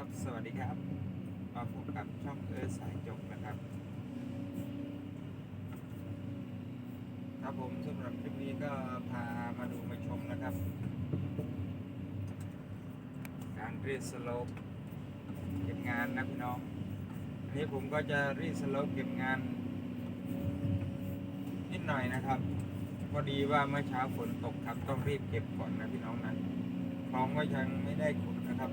ครับ สวัสดีครับ มาพบกับช่องเอิร์ธสายจบนะครับ ครับผมสำหรับคลิปนี้ก็พามาดูมาชมนะครับ การรีสโลปเก็บงานนะพี่น้องอันนี้ผมก็จะรีสโลปเก็บงาน นิดหน่อยนะครับ พอดีว่าเมื่อเช้าฝนตกครับต้องรีบเก็บก่อนนะพี่น้องนะ คลองก็ยังไม่ได้ขุดนะครับ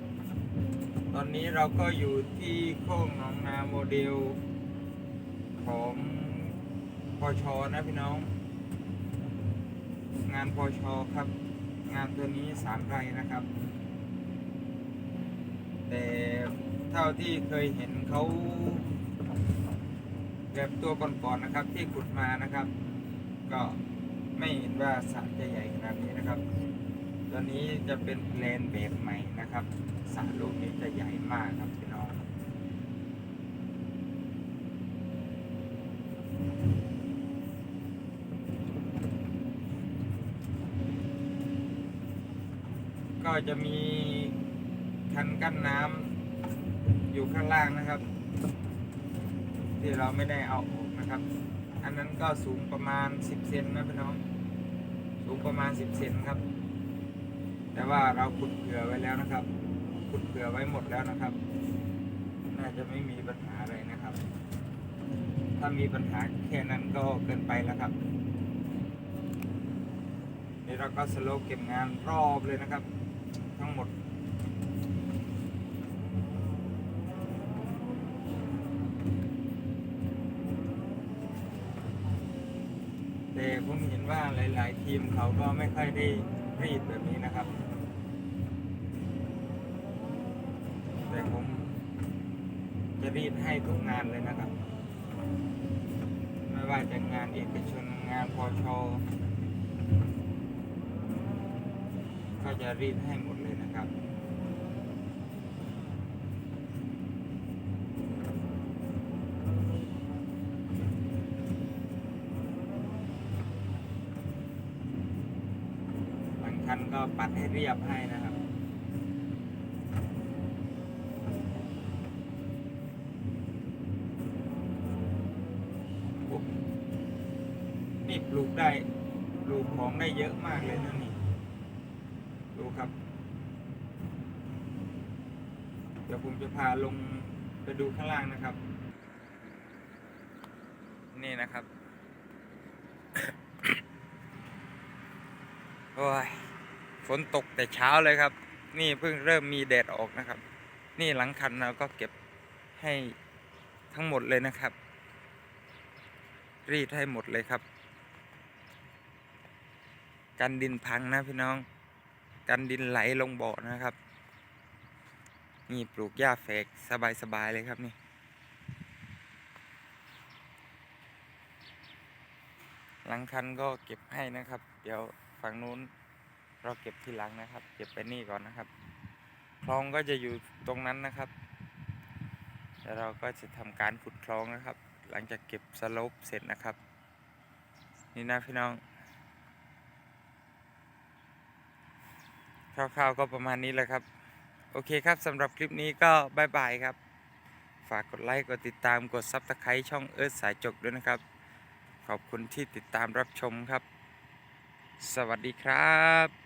ตอนนี้เราก็อยู่ที่โค้งหนองนาโมเดลของพอชอนะพี่น้อง งานพอชอครับ งานตัวนี้สามไร่นะครับ แต่เท่าที่เคยเห็นเขาแบบตัวก่อนๆนนะครับที่ขุดมานะครับ ก็ไม่เห็นว่าสระจะใหญ่ขนาดนี้นะครับ ตัวนี้จะเป็นแปลนแบบใหม่นะครับสารลูกนี้จะใหญ่มากครับพี่น้องก็จะมีคันกั้นน้ำอยู่ข้างล่างนะครับ ที่เราไม่ได้เอาออกนะครับ อันนั้นก็สูงประมาณ 10 เซนนะพี่น้อง สูงประมาณ 10 เซนครับ แต่ว่าเราขุดเผื่อไว้แล้วนะครับขุดเผื่อไว้หมดแล้วนะครับ น่าจะไม่มีปัญหาอะไรนะครับ ถ้ามีปัญหาแค่นั้นก็เกินไปแล้วครับนี่เราก็สโลปเก็บงานรอบเลยนะครับ ทั้งหมดแต่ผมเห็นว่าหลาย ๆ ทีมเขาก็ไม่ค่อยได้ รีดแบบนี้นะครับ แต่ผมจะรีดให้ทุกงานเลยนะครับ ไม่ว่าจะงานเอกชนงานพอชอก็จะรีดให้หมดเลยนะครับ บางคันก็ปัดให้เรียบให้นะครับ นี่ปลูกได้ปลูกของได้เยอะมากเลยนะนี่ ดูครับ เดี๋ยวผมจะพาลงไปดูข้างล่างนะครับ นี่นะครับ โอ้ย ฝนตกแต่เช้าเลยครับ นี่เพิ่งเริ่มมีแดดออกนะครับ นี่หลังคันเราก็เก็บให้ทั้งหมดเลยนะครับ รีดให้หมดเลยครับ กันดินพังนะพี่น้อง กันดินไหลลงบ่อนะครับ นี่ปลูกหญ้าแฝกสบายๆเลยครับนี่หลังคันก็เก็บให้นะครับ เดี๋ยวฝั่งนู้น เราเก็บทีหลังนะครับ เก็บไปนี่ก่อนนะครับ คลองก็จะอยู่ตรงนั้นนะครับแล้วเราก็จะทำการขุดคลองนะครับ หลังจากเก็บสลปเสร็จนะครับ นี่นะพี่น้องคร่าวๆก็ประมาณนี้แหละครับ โอเคครับสำหรับคลิปนี้ก็บายบายครับ ฝากกดไลค์กดติดตามกดซับสไครต์ช่องเอิร์ธสายจกด้วยนะครับ ขอบคุณที่ติดตามรับชมครับ สวัสดีครับ